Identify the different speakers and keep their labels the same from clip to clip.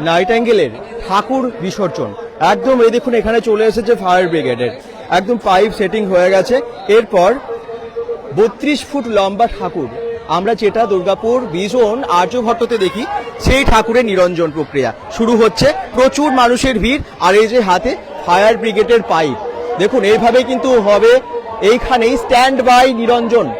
Speaker 1: Night অ্যাঙ্গেলের ঠাকুর বিসর্জন। একদম এই দেখুন, এখানে চলে এসেছে ফায়ার ব্রিগেডের। একদম পাইপ সেটিং হয়ে গেছে। এরপর বত্রিশ ফুট লম্বা ঠাকুর। আমরা যেটা দুর্গাপুর, বিজন আর্যভট্টতে দেখি, সেই ঠাকুরের নিরঞ্জন প্রক্রিয়া। শুরু হচ্ছে, প্রচুর মানুষের ভিড়, আর এই যে হাতে ফায়ার ব্রিগেডের পাইপ। দেখুন এইভাবে কিন্তু হবে। এইখানেই স্ট্যান্ড বাই নিরঞ্জন।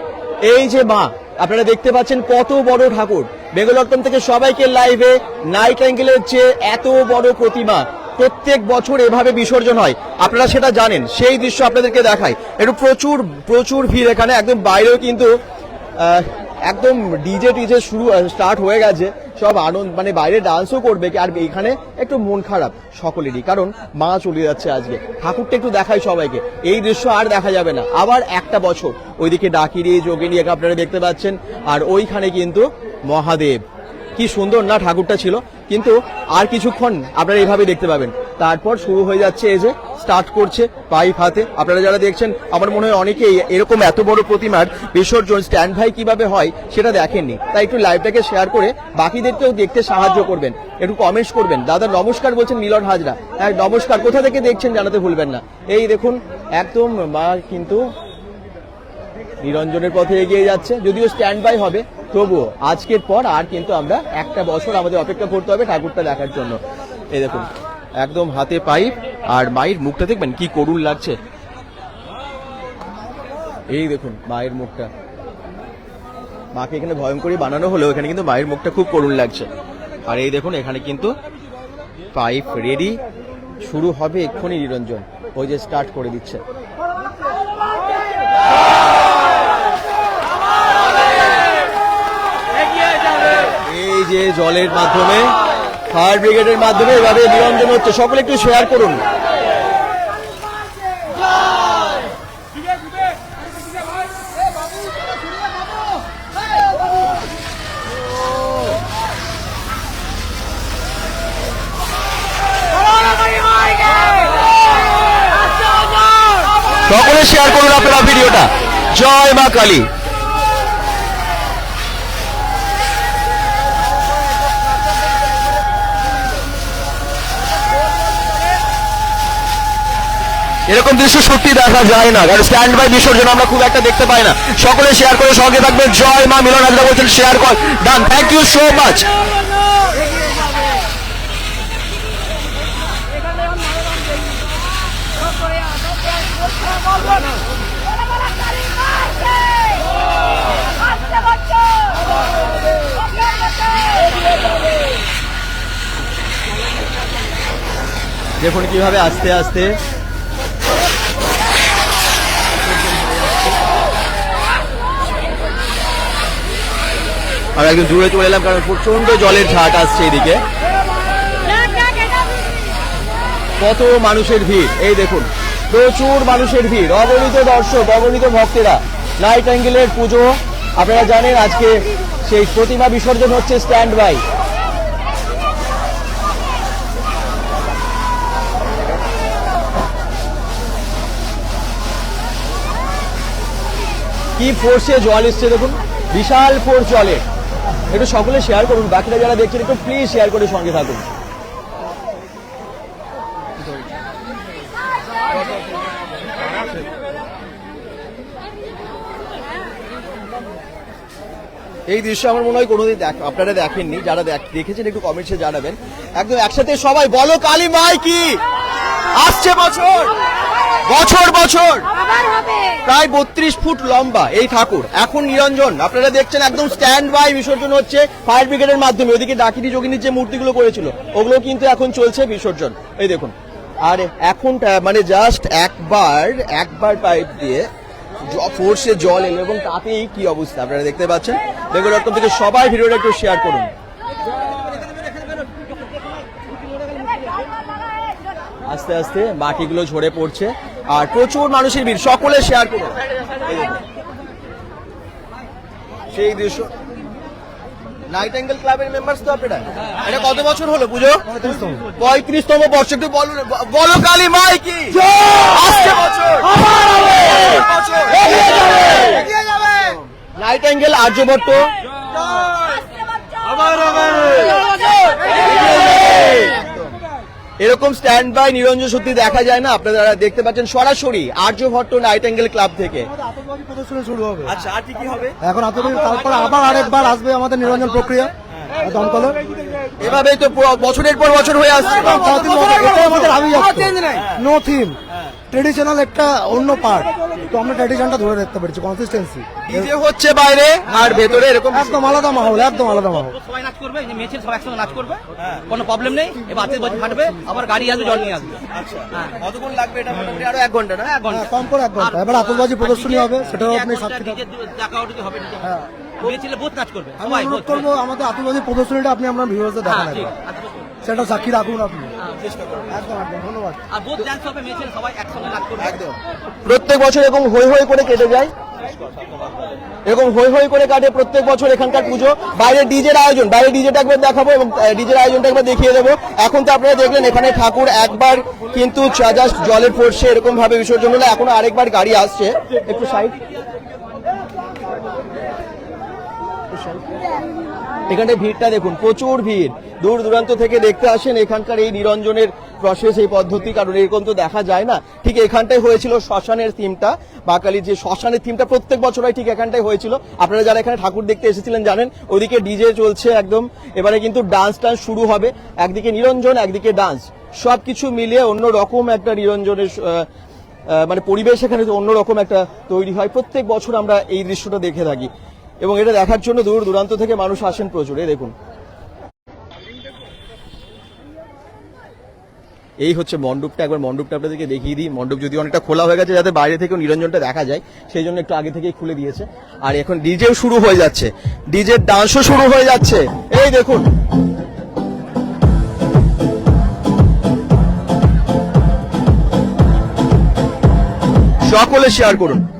Speaker 1: এই যে মা আপনারা দেখতে পাচ্ছেন কত বড় ঠাকুর। বেঙ্গলট্টম থেকে সবাইকে লাইভে নাইট অ্যাঙ্গেলের যে এত বড় প্রতিমা প্রত্যেক বছর এভাবে বিসর্জন হয়। আপনারা সেটা জানেন, সেই দৃশ্য আপনাদেরকে দেখায় একটু প্রচুর প্রচুর ভিড় এখানে, একদম বাইরেও কিন্তু একদম ডিজে টিজে শুরু স্টার্ট হয়ে গেছে। সব আনন্দ মানে বাইরে ডান্সও করবে আর এখানে একটু মন খারাপ সকলেরই, কারণ মা চলে যাচ্ছে আজকে। ঠাকুরটা একটু দেখাই সবাইকে। এই দৃশ্য আর দেখা যাবে না। আবার একটা বছর। ওইদিকে ডাকিরি, যোগিনী একে আপনারা দেখতে পাচ্ছেন, আর ওইখানে কিন্তু মহাদেব। কি সুন্দর না ঠাকুরটা ছিল। কিন্তু আর কিছুক্ষণ আপনারা এইভাবে দেখতে পাবেন। তারপর শুরু হয়ে যাচ্ছে এই যে স্টার্ট করছে পাইপ হাতে। আপনারা যারা দেখছেন, আমার মনে হয় অনেকেই এরকম এত বড় প্রতিমার বিসর্জন স্ট্যান্ড ভাই কীভাবে হয় সেটা দেখেননি। তাই একটু লাইভটাকে শেয়ার করে বাকিদেরকেও দেখতে সাহায্য করবেন। একটু কমেন্টস করবেন। দাদা, নমস্কার বলছেন মিলন হাজরা। হ্যাঁ নমস্কার। কোথা থেকে দেখছেন জানাতে ভুলবেন না। এই দেখুন, একদম মা কিন্তু নিরঞ্জনের পথে এগিয়ে যাচ্ছে। যদিও স্ট্যান্ড বাই হবে, তবুও আজকের পর আর কিন্তু আমরা একটা বছর আমাদের অপেক্ষা করতে হবে ঠাকুরটা দেখার জন্য। এই দেখুন, একদম হাতে পাইপ। আর মায়ের মুখটা দেখবেন কি করুণ লাগছে। এই দেখুন, মায়ের মুখটা। মাকে এখানে ভয়ঙ্করই বানানো হলেও এখানে কিন্তু মায়ের মুখটা খুব করুণ লাগছে। আর এই দেখুন, এখানে কিন্তু পাইপ রেডি। শুরু হবে এক্ষুনি নিরঞ্জন। ওই যে স্টার্ট করে দিচ্ছে। এই যে জলের মাধ্যমে ফায়ার ব্রিগেডের মাধ্যমে এভাবে নিরঞ্জন হচ্ছে। সকলে একটু শেয়ার করুন। সকলে শেয়ার করুন আপনারা ভিডিওটা। জয় মা কালী। এরকম দৃশ্য সত্যি দেখা যায় না। কারণ স্ট্যান্ড বাই বিসর্জন আমরা খুব একটা দেখতে পাই না। সকলে শেয়ার করে সঙ্গে থাকবেন। জয় মা মিলন হাজরা বলছেন শেয়ার কর। Done thank you so much দেখুন কীভাবে আস্তে আস্তে আর একদম দূরে চলে এলাম, কারণ প্রচণ্ড জলের ঝাট আসছে এদিকে। কত মানুষের ভিড়, এই দেখুন, প্রচুর মানুষের ভিড়, অগণিত দর্শক, অগণিত ভক্তেরা। নাইট অ্যাঙ্গেলের পুজো, আপনারা জানেন আজকে সেই প্রতিমা বিসর্জন হচ্ছে স্ট্যান্ড বাই কি ফোর্সে জল এসছে দেখুন, বিশাল ফোর্স জলে। একটু সকলে শেয়ার করুন, বাকিরা যারা দেখছেন, একটু প্লিজ শেয়ার করে সঙ্গে থাকুন। এই দৃশ্য আমার মনে হয় কোনোদিন আপনারা দেখেননি, যারা দেখেছেন একটু কমেন্টসে জানাবেন। একদম একসাথে সবাই বলো, কালী মাই কি? আসছে বছর! বছর বছর। প্রায় বত্রিশ ফুট লম্বা এই ঠাকুর। এখন নিরঞ্জন আপনারা দেখছেন একদম স্ট্যান্ড বাই বিসর্জন হচ্ছে ফায়ার ব্রিগেডের মাধ্যমে। ওদিকে ডাকিনি যোগিনীর যে মূর্তিগুলো করেছিল ওগুলো কিন্তু এখন চলছে বিসর্জন। এই দেখুন। আর এখন মানে জাস্ট একবার একবার পাইপ দিয়ে ফোর্সে জল এলো এবং তাতেই কি অবস্থা আপনারা দেখতে পাচ্ছেন। দেখুন এরকম থেকে সবাই ভিডিওটা একটু শেয়ার করুন। আস্তে আস্তে মাটিগুলো ঝরে পড়ছে। আর প্রচুর মানুষের ভিড়। সকলে শেয়ার দেখুন। সেই দৃশ্য। নাইট অ্যাঙ্গেল ক্লাবের মেম্বার্স তো আপনারা? এটা কত বছর হলো পুজো? পঁয়ত্রিশতম বর্ষ। একটু বলো বলো কালী মাই কি? বছর। নাইট অ্যাঙ্গেল আর্যভট্ট এরকম স্ট্যান্ড বাই নিরঞ্জন সত্যি দেখা যায় না। আপনারা দেখতে পাচ্ছেন সরাসরি আর্যভট্ট নাইট অ্যাঙ্গেল ক্লাব থেকে।
Speaker 2: আতঙ্কবাদী প্রদর্শনী শুরু হবে।
Speaker 1: আচ্ছা আর কি কি হবে?
Speaker 2: এখন আতঙ্কবাদী তারপর আবার আরেকবার আসবে আমাদের নিরঞ্জন প্রক্রিয়া। দমকলে
Speaker 1: এভাবেই তো বছরের পর বছর হয়ে আসছে।
Speaker 2: নো থিম ট্রেডিশনাল একটা অন্য পার্ট তো আমরা ট্রেডিশনটা ধরে রাখতে পেরেছি কনসিস্টেন্সি
Speaker 1: ডিজে হচ্ছে বাইরে আর ভেতরে এরকম
Speaker 2: একদম আলাদা মাহল একদম আলাদা মাহল।
Speaker 3: সবাই নাচ করবে যে মেয়ে সব একসঙ্গে নাচ করবে কোনো প্রবলেম নেই এবার আত্মীয় বাজি ফাটবে আবার গাড়ি আসবে জল নিয়ে আসবে। হ্যাঁ।
Speaker 1: কতক্ষণ লাগবে এটা মোটামুটি? আরও এক ঘণ্টা না?
Speaker 3: এক ঘণ্টা।
Speaker 2: হ্যাঁ, কম করে এক ঘণ্টা। এবার আতশবাজি প্রদর্শনী হবে, সেটাও আপনি সাক্ষী।
Speaker 3: দেখা ওটা হবে
Speaker 2: হ্যাঁ।
Speaker 3: মেয়ে ছেলে বহুত নাচ করবে
Speaker 2: আমি
Speaker 3: সবাই
Speaker 2: করব আমাদের আতঙ্কবাদী প্রদর্শনীটা আপনি আপনার ভিউয়ার্সে
Speaker 3: হ্যাঁ
Speaker 2: দেখান। সেটা সাক্ষী রাখুন আপনি।
Speaker 3: চেষ্টা করব।
Speaker 2: একদম একদম ধন্যবাদ।
Speaker 3: আর বহুত ডান্স হবে মেয়ে সবাই একসঙ্গে নাচ করবে। একদম।
Speaker 1: প্রত্যেক বছর এরকম হই হই করে কেটে যায়। এরকম হই হই করে কাটে প্রত্যেক বছর এখানকার পুজো। বাইরে ডিজের আয়োজন বাইরে ডিজেটা একবার দেখাবো এবং ডিজের আয়োজনটা একবার দেখিয়ে দেবো। এখন তো আপনারা দেখলেন এখানে ঠাকুর একবার কিন্তু জাস্ট জলের পড়ছে এরকম ভাবে বিসর্জন হলো এখনও আরেকবার গাড়ি আসছে। একটু সাইড এখানে ভিড়টা দেখুন, প্রচুর ভিড়। দূর দূরান্ত থেকে দেখতে আসেন এখানকার এই নিরঞ্জনের প্রসেস এই পদ্ধতি, কারণ এরকম তো দেখা যায় না। ঠিক এখানটাই হয়েছিল শ্মশানের থিমটা বাকালির যে শ্মশানের থিমটা প্রত্যেক বছর ঠিক এখানটাই হয়েছিল। আপনারা যারা এখানে ঠাকুর দেখতে এসেছিলেন জানেন, ওদিকে ডিজে চলছে একদম। এবারে কিন্তু ডান্স টান্স শুরু হবে। একদিকে নিরঞ্জন, একদিকে ডান্স সবকিছু মিলিয়ে অন্য রকম একটা নিরঞ্জনের মানে পরিবেশ এখানে অন্যরকম একটা তৈরি হয়। প্রত্যেক বছর আমরা এই দৃশ্যটা দেখে থাকি। এবং এটা দেখার জন্য দূর দূরান্ত থেকে মানুষ আসেন প্রচুর। এই দেখুন। এই হচ্ছে মণ্ডপটা। একবার মণ্ডপটা আপনাদেরকে দেখিয়ে দিই। মণ্ডপ যদি অনেকটা খোলা হয়ে গেছে, যাতে বাইরে থেকেও নিরঞ্জনটা দেখা যায়, সেই জন্য একটু আগে থেকেই খুলে দিয়েছে। আর এখন ডিজেও শুরু হয়ে যাচ্ছে। ডিজের ডান্সও শুরু হয়ে যাচ্ছে। এই দেখুন। সকলে শেয়ার করুন।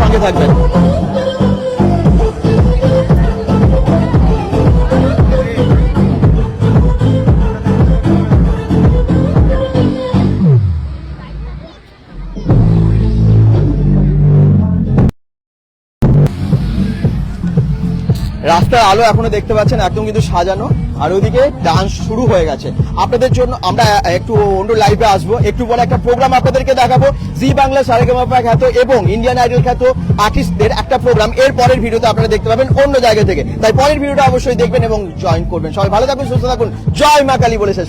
Speaker 1: সঙ্গে থাকবেন। রাস্তার আলো এখনও দেখতে পাচ্ছেন, একদম কিন্তু সাজানো। আর ওইদিকে ডান্স শুরু হয়ে গেছে। আপনাদের জন্য আমরা একটু অন্য লাইভে আসব। একটু পরে একটা প্রোগ্রাম আপনাদেরকে দেখাবো। জি বাংলা সারেগামাপা খ্যাত এবং ইন্ডিয়ান আইডল খ্যাত আর্টিস্টদের একটা প্রোগ্রাম এর পরের ভিডিওতে আপনারা দেখতে পাবেন অন্য জায়গা থেকে। তাই পরের ভিডিওটা অবশ্যই দেখবেন এবং জয়েন করবেন। সবাই ভালো থাকুন, সুস্থ থাকুন। জয় মা কালী বলে শেষ